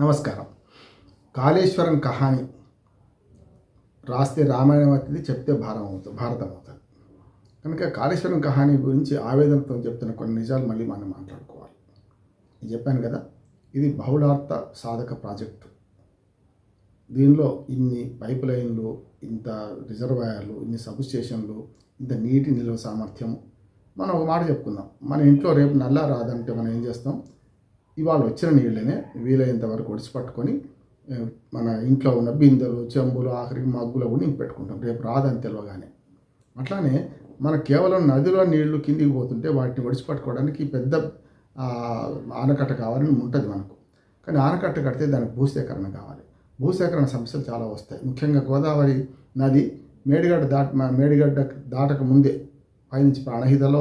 నమస్కారం. కాళేశ్వరం కహాని రాస్తే రామాయణం అవుతుంది చెప్తే భారం అవుతుంది భారతం అవుతుంది. కనుక కాళేశ్వరం కహాని గురించి ఆవేదనతో చెప్తున్న కొన్ని నిజాలు మళ్ళీ మనం మాట్లాడుకోవాలి. నేను చెప్పాను కదా ఇది బహుళార్థ సాధక ప్రాజెక్టు. దీనిలో ఇన్ని పైప్ లైన్లు ఇంత రిజర్వాయర్లు ఇన్ని సబ్ స్టేషన్లు ఇంత నీటి నిల్వ సామర్థ్యం. మనం ఒక మాట చెప్పుకుందాం. మన ఇంట్లో రేపు నల్లా రాదంటే మనం ఏం చేస్తాం? ఇవాళ వచ్చిన నీళ్ళనే వీలైనంత వరకు ఒడిసి పట్టుకొని మన ఇంట్లో ఉన్న బిందెలు చెంబులు ఆఖరికి మగ్గులు కూడా నింపి పెట్టుకుంటాం. రేపు రాదని తెలియగానే అట్లానే మనకు కేవలం నదిలో నీళ్ళు కిందికి పోతుంటే వాటిని ఒడిసి పట్టుకోవడానికి పెద్ద ఆనకట్ట కావాలని ఉంటుంది మనకు. కానీ ఆనకట్ట కడితే దానికి భూసేకరణ కావాలి. భూసేకరణ సమస్యలు చాలా వస్తాయి. ముఖ్యంగా గోదావరి నది మేడిగడ్డ దాట మేడిగడ్డ దాటక ముందే పైనుంచి ప్రాణహితలో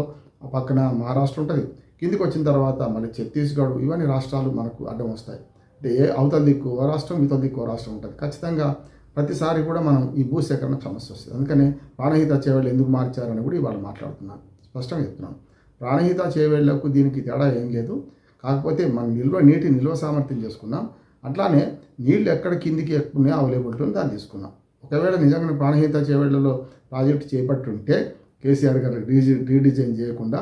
పక్కన మహారాష్ట్ర ఉంటుంది. కిందికి వచ్చిన తర్వాత మళ్ళీ ఛత్తీస్గఢ్ ఇవన్నీ రాష్ట్రాలు మనకు అడ్డం వస్తాయి. అంటే ఏ అవతల దిక్కు ఓ రాష్ట్రం ఇవతల దిక్కు ఓ రాష్ట్రం ఉంటుంది. ఖచ్చితంగా ప్రతిసారి కూడా మనం ఈ భూసేకరణ సమస్య వస్తుంది. అందుకనే ప్రాణహిత చేవేళ్ళు ఎందుకు మార్చారని కూడా ఇవాళ మాట్లాడుతున్నాను. స్పష్టంగా చెప్తున్నాను. ప్రాణహిత చేవేళ్ళకు దీనికి తేడా ఏం లేదు. కాకపోతే మన నిల్వ నీటి నిల్వ సామర్థ్యం చేసుకున్నాం. అట్లానే నీళ్ళు ఎక్కడ కిందికి ఎక్కున్నాయో అవైలబిలిటీ ఉంది దాన్ని తీసుకున్నాం. ఒకవేళ నిజంగా ప్రాణహిత చేవేళ్ళలో ప్రాజెక్టు చేపట్టుంటే కేసీఆర్ గారు రీజి రీడిజైన్ చేయకుండా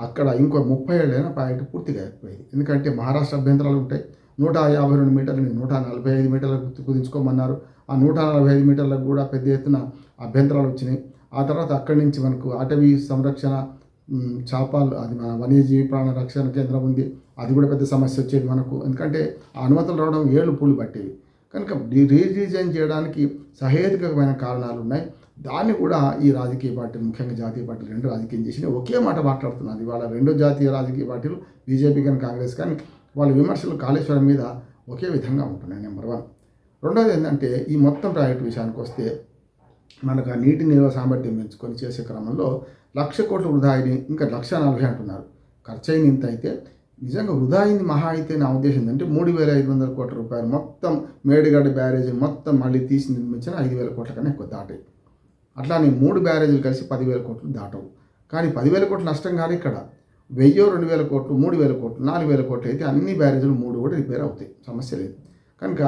అక్కడ ఇంకో ముప్పై ఏళ్ళైనా ప్రాజెక్టు పూర్తిగా అయిపోయింది. ఎందుకంటే మహారాష్ట్ర అభ్యంతరాలు ఉంటాయి. నూట యాభై రెండు మీటర్లని నూట నలభై ఐదు మీటర్లకు కుదించుకోమన్నారు ఆ నూట నలభై ఐదు మీటర్లకు కూడా పెద్ద ఎత్తున అభ్యంతరాలు వచ్చినాయి. ఆ తర్వాత అక్కడి నుంచి మనకు అటవీ సంరక్షణ చేపలు చాపాలు అది మన వన్యజీవి ప్రాణ రక్షణ కేంద్రం ఉంది. అది కూడా పెద్ద సమస్య వచ్చేది మనకు. ఎందుకంటే ఆ అనుమతులు రావడం ఏళ్ళు పూలు పట్టేవి. కనుక రీ- రీడిజైన్ చేయడానికి సహేతుకమైన కారణాలు ఉన్నాయి. దాన్ని కూడా ఈ రాజకీయ పార్టీలు ముఖ్యంగా జాతీయ పార్టీలు రెండు రాజకీయం చేసినాయి. ఒకే మాట మాట్లాడుతున్నారు ఇవాళ రెండు జాతీయ రాజకీయ పార్టీలు బీజేపీ కానీ కాంగ్రెస్ కానీ వాళ్ళ విమర్శలు కాళేశ్వరం మీద ఒకే విధంగా ఉంటున్నాయి. నెంబర్ వన్ రెండోది ఏంటంటే ఈ మొత్తం ప్రాజెక్టు విషయానికి వస్తే మనకు ఆ నీటి నిల్వ సామర్థ్యం పెంచుకొని చేసే క్రమంలో లక్ష కోట్లు వృధా అయింది ఇంకా లక్ష నలభై అంటున్నారు. ఖర్చు అయింది ఇంత అయితే నిజంగా వృధా అయింది మహా అయితే నా ఉద్దేశం ఏంటంటే మూడు వేల ఐదు వందల కోట్ల రూపాయలు మొత్తం మేడిగడ్డ బ్యారేజ్ మొత్తం మళ్ళీ తీసి నిర్మించిన ఐదు వేల కోట్ల కన్నా ఎక్కువ దాటాయి. అట్లానే మూడు బ్యారేజీలు కలిసి పదివేల కోట్లు దాటవు. కానీ పదివేల కోట్లు నష్టం కాదు ఇక్కడ. వెయ్యో రెండు వేల కోట్లు మూడు వేల కోట్లు నాలుగు వేల కోట్లు అయితే అన్ని బ్యారేజీలు మూడు కూడా రిపేర్ అవుతాయి. సమస్య లేదు. కనుక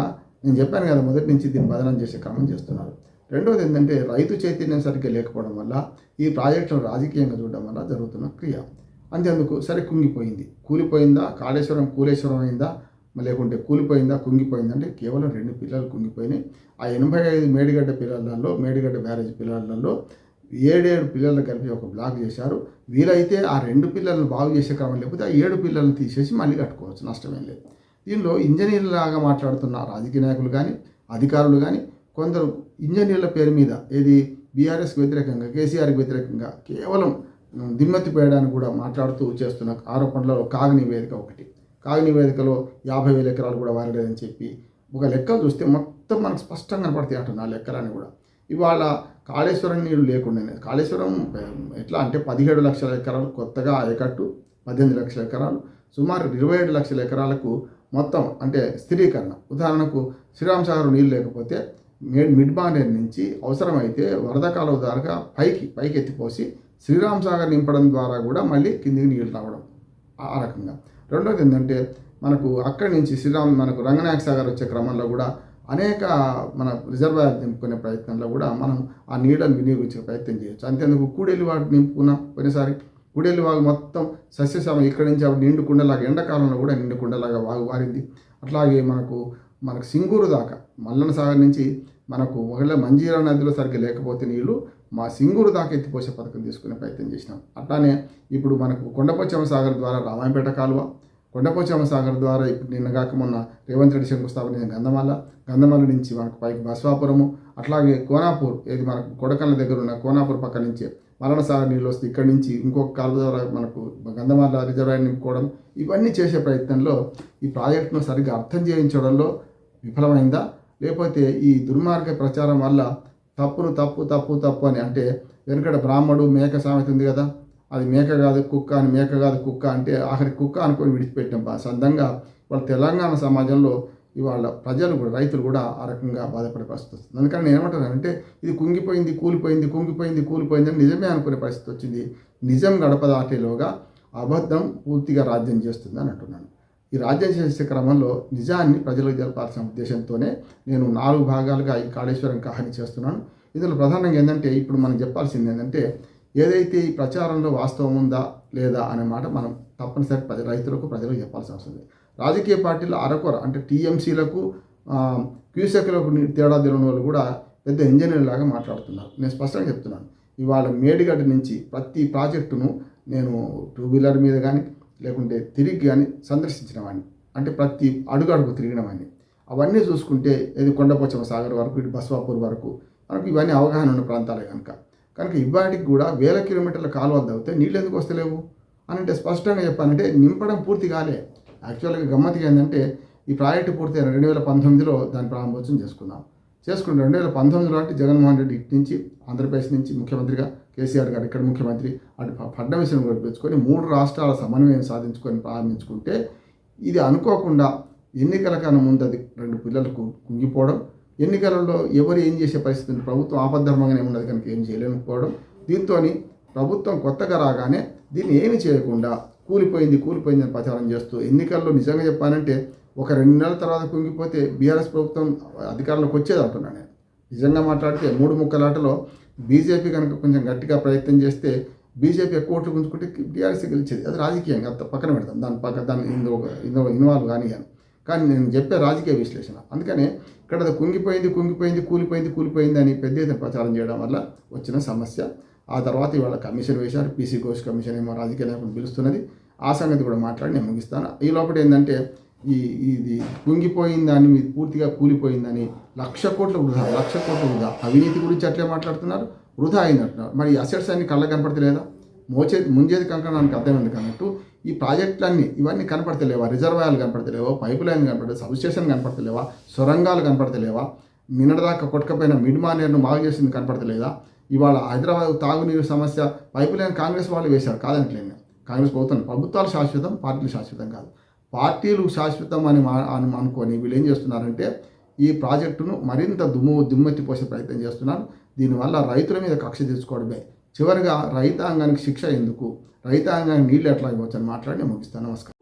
నేను చెప్పాను కదా మొదటి నుంచి దీన్ని బదనం చేసే క్రమం చేస్తున్నారు. రెండవది ఏంటంటే రైతు చైతన్యం సరిగ్గా లేకపోవడం వల్ల ఈ ప్రాజెక్టును రాజకీయంగా చూడడం వల్ల జరుగుతున్న క్రియ. అంతేందుకు? సరే కుంగిపోయింది. కూలిపోయిందా? కాళేశ్వరం కూలేశ్వరం అయిందా? లేకుంటే కూలిపోయిందా కుంగిపోయిందా అంటే కేవలం రెండు పిల్లలు కుంగిపోయినాయి. ఆ ఎనభై ఐదు మేడిగడ్డ పిల్లలలో మేడిగడ్డ బ్యారేజ్ పిల్లలలో ఏడేడు పిల్లలు కలిపి ఒక బ్లాక్ చేశారు. వీలైతే ఆ రెండు పిల్లలను బాగు చేసే క్రమం లేకపోతే ఆ ఏడు పిల్లలను తీసేసి మళ్ళీ కట్టుకోవచ్చు. నష్టమేం లేదు. దీనిలో ఇంజనీర్లాగా మాట్లాడుతున్న రాజకీయ నాయకులు కానీ అధికారులు కానీ కొందరు ఇంజనీర్ల పేరు మీద ఏది బీఆర్ఎస్కి వ్యతిరేకంగా కేసీఆర్కి వ్యతిరేకంగా కేవలం దిమ్మతి పేయడానికి కూడా మాట్లాడుతూ చేస్తున్న ఆరోపణలలో కాగ్ నివేదిక ఒకటి. కాగ్ నివేదికలో యాభై వేల ఎకరాలు కూడా వారలేదని చెప్పి ఒక లెక్క చూస్తే మొత్తం మనకు స్పష్టంగా కనపడతాయి అంటున్నా ఆ లెక్కలని కూడా. ఇవాళ కాళేశ్వరం నీళ్ళు లేకుండానే కాళేశ్వరం ఎట్లా అంటే పదిహేడు లక్షల ఎకరాలు కొత్తగా ఆయకట్టు పద్దెనిమిది లక్షల ఎకరాలు సుమారు ఇరవై ఏడు లక్షల ఎకరాలకు మొత్తం అంటే స్థిరీకరణ. ఉదాహరణకు శ్రీరామ్ సాగర్ నీళ్ళు లేకపోతే మిడ్ మిడ్ నుంచి అవసరమైతే వరద కాలువ ద్వారా పైకి పైకి ఎత్తిపోసి శ్రీరామ్ సాగర్ నింపడం ద్వారా కూడా మళ్ళీ కిందికి నీళ్ళు రావడం. ఆ రకంగా. రెండోది ఏంటంటే మనకు అక్కడి నుంచి శ్రీరామ్ మనకు రంగనాయక సాగర్ వచ్చే క్రమంలో కూడా అనేక మన రిజర్వాయర్ నింపుకునే ప్రయత్నంలో కూడా మనం ఆ నీళ్ళను వినియోగించే ప్రయత్నం చేయొచ్చు. అంతేందుకు కూడేలు వాటి నింపుకున్నాం కొన్నిసారి కూడేలు వాగు మొత్తం సస్యశ్యామం ఇక్కడి నుంచి అప్పుడు నిండుకుండలాగా ఎండాకాలంలో కూడా నిండుకుండలాగా వాగు వారింది. అట్లాగే మనకు మనకు సింగూరు దాకా మల్లన సాగర్ నుంచి మనకు ఒకవేళ మంజీరా నదిలో సరిగ్గా లేకపోతే నీళ్ళు మా సింగూరు దాకా ఎత్తిపోసే పథకం తీసుకునే ప్రయత్నం చేసినాం. అట్లానే ఇప్పుడు మనకు కొండపోచమ్మ సాగర్ ద్వారా రామాయపేట కాలువ కొండపోచమ్మ సాగర్ ద్వారా ఇప్పుడు నిన్న కాక మొన్న రేవంత్ రెడ్డి శంకుస్థాపన గంధమాల గంధమాల నుంచి మనకు పైకి బస్వాపురము అట్లాగే కోనాపూర్ ఏది మనకు కొడకళ్ళ దగ్గర ఉన్న కోనాపూర్ పక్క నుంచి మరణ సాగర్ నీళ్ళు వస్తే ఇక్కడి నుంచి ఇంకొక కాలువ ద్వారా మనకు గంధమాల రిజర్వాయర్ నింపుకోవడం ఇవన్నీ చేసే ప్రయత్నంలో ఈ ప్రాజెక్టును సరిగ్గా అర్థం చేయించడంలో విఫలమైందా? లేకపోతే ఈ దుర్మార్గ ప్రచారం వల్ల తప్పును తప్పు తప్పు తప్పు అని అంటే వెనుకట బ్రాహ్మడు మేక సామెత ఉంది కదా? అది మేక కాదు కుక్క అని మేక కాదు కుక్క అంటే ఆఖరి కుక్క అనుకొని విడిచిపెట్టాం బా. సందంగా వాళ్ళ తెలంగాణ సమాజంలో ఇవాళ ప్రజలు కూడా రైతులు కూడా ఆ రకంగా బాధపడే పరిస్థితి వస్తుంది. అందుకని నేను ఏమంటానంటే ఇది కుంగిపోయింది కూలిపోయింది కుంగిపోయింది కూలిపోయింది అని నిజమే అనుకునే పరిస్థితి వచ్చింది. నిజం గడప దాటేలోగా అబద్ధం పూర్తిగా రాజ్యం చేస్తుంది అని అంటున్నాను. ఈ రాజ్యం చేసే క్రమంలో నిజాన్ని ప్రజలకు జరపాల్సిన ఉద్దేశంతోనే నేను నాలుగు భాగాలుగా ఈ కాళేశ్వరం కహాని చేస్తున్నాను. ఇందులో ప్రధానంగా ఏంటంటే ఇప్పుడు మనం చెప్పాల్సింది ఏంటంటే ఏదైతే ఈ ప్రచారంలో వాస్తవం ఉందా లేదా అనే మాట మనం తప్పనిసరి ప్రజ రైతులకు ప్రజలకు చెప్పాల్సిన అవసరం ఉంది. రాజకీయ పార్టీల అరకొర అంటే టీఎంసీలకు క్యూసెక్లకు తేడా తెలియని వాళ్ళు కూడా పెద్ద ఇంజనీర్ లాగా మాట్లాడుతున్నారు. నేను స్పష్టంగా చెప్తున్నాను. ఇవాళ మేడిగడ్డ నుంచి ప్రతి ప్రాజెక్టును నేను టూ వీలర్ మీద కానీ లేకుంటే తిరిగి కానీ సందర్శించిన వాడిని అంటే ప్రతి అడుగు అడుగు తిరిగిన వాడిని అవన్నీ చూసుకుంటే ఇది కొండపోచమ సాగర్ వరకు ఇటు బస్వాపూర్ వరకు మనకు ఇవన్నీ అవగాహన ఉన్న ప్రాంతాలే కనుక. కనుక ఇవాటికి కూడా వేల కిలోమీటర్ల కాలువలు తవ్వితే నీళ్ళు ఎందుకు వస్తలేవు? అని అంటే స్పష్టంగా చెప్పాలంటే నింపడం పూర్తి కాలే. యాక్చువల్గా గమ్మత్తుగా ఏంటంటే ఈ ప్రాజెక్టు పూర్తయిన రెండు వేల పంతొమ్మిదిలో దాని ప్రారంభోత్సవం చేసుకున్నాం చేసుకుంటే రెండు వేల పంతొమ్మిది నాటి జగన్మోహన్ రెడ్డి ఇటు నుంచి ఆంధ్రప్రదేశ్ నుంచి ముఖ్యమంత్రిగా కేసీఆర్ గారు ఇక్కడ ముఖ్యమంత్రి అటు ఫడ్నవీస్ను గడిపించుకొని మూడు రాష్ట్రాల సమన్వయం సాధించుకొని ప్రారంభించుకుంటే ఇది అనుకోకుండా ఎన్నికల కన్నా ముందు అది రెండు పిల్లలకు కుంగిపోవడం ఎన్నికలలో ఎవరు ఏం చేసే పరిస్థితి ప్రభుత్వం ఆపద్ధర్మంగానే ఉన్నది కనుక ఏం చేయలేకపోవడం దీంతో ప్రభుత్వం కొత్తగా రాగానే దీన్ని ఏమి చేయకుండా కూలిపోయింది కూలిపోయింది అని ప్రచారం చేస్తూ ఎన్నికల్లో నిజంగా చెప్పానంటే ఒక రెండు నెలల తర్వాత కుంగిపోతే బీఆర్ఎస్ ప్రభుత్వం అధికారంలోకి వచ్చేది అంటున్నాను నేను నిజంగా మాట్లాడితే మూడు ముక్కలాటలో బీజేపీ కనుక కొంచెం గట్టిగా ప్రయత్నం చేస్తే బీజేపీ ఎక్కువ ఓట్లు గుంజుకుంటే టీఆర్ఎస్ గెలిచేది. అది రాజకీయంగా అంత పక్కన పెడతాం. దాని పక్క దాని ఇందులో ఇందులో ఇన్వాల్వ్ కానీ కానీ కానీ నేను చెప్పే రాజకీయ విశ్లేషణ. అందుకనే ఇక్కడ అది కుంగిపోయింది కుంగిపోయింది కూలిపోయింది కూలిపోయింది అని పెద్ద ఎత్తున ప్రచారం చేయడం వల్ల వచ్చిన సమస్య. ఆ తర్వాత ఇవాళ కమిషన్ వేశారు. పీసీ ఘోష్ కమిషన్ ఏమో రాజకీయ నాయకులు పిలుస్తున్నది. ఆ సంగతి కూడా మాట్లాడి నేను ముగిస్తాను. ఈ లోపల ఏంటంటే ఈ ఇది కుంగిపోయిందని మీది పూర్తిగా కూలిపోయిందని లక్ష కోట్ల వృధా లక్ష కోట్ల వృధా. అవినీతి గురించి అట్లే మాట్లాడుతున్నారు వృధా అయినట్టున్నారు. మరి అసెట్స్ అన్ని కళ్ళ కనపడతలేదా? మోచేది ముంజేది కంకణానికి అర్థమైంది కన్నట్టు ఈ ప్రాజెక్టులన్నీ ఇవన్నీ కనపడతలేవా? రిజర్వాయర్లు కనపడతలేవా? పైపు లైన్ కనపడలేదు సబ్ స్టేషన్ కనపడతలేవా? సొరంగాలు కనపడతలేవా? నిన్నటిదాకా కొట్టుకపోయిన మిడ్మానేర్ను బాగు చేసింది కనపడతలేదా? ఇవాళ హైదరాబాద్ తాగునీరు సమస్య పైపు లైన్ కాంగ్రెస్ వాళ్ళు వేశారు కాదనట్లేదు కాంగ్రెస్ ప్రభుత్వం ప్రభుత్వాలు శాశ్వతం పార్టీలు శాశ్వతం కాదు. పార్టీలు శాశ్వతం అని అనుకొని వీళ్ళు ఏం చేస్తున్నారంటే ఈ ప్రాజెక్టును మరింత దుమ్ము దుమ్మెత్తి పోసే ప్రయత్నం చేస్తున్నారు. దీనివల్ల రైతుల మీద కక్ష తీసుకోవడమే చివరిగా రైతాంగానికి శిక్ష ఎందుకు? రైతాంగానికి నీళ్ళు ఎట్లా ఇవ్వచ్చు అని మాట్లాడి నేను ముగిస్తాను నమస్కారం.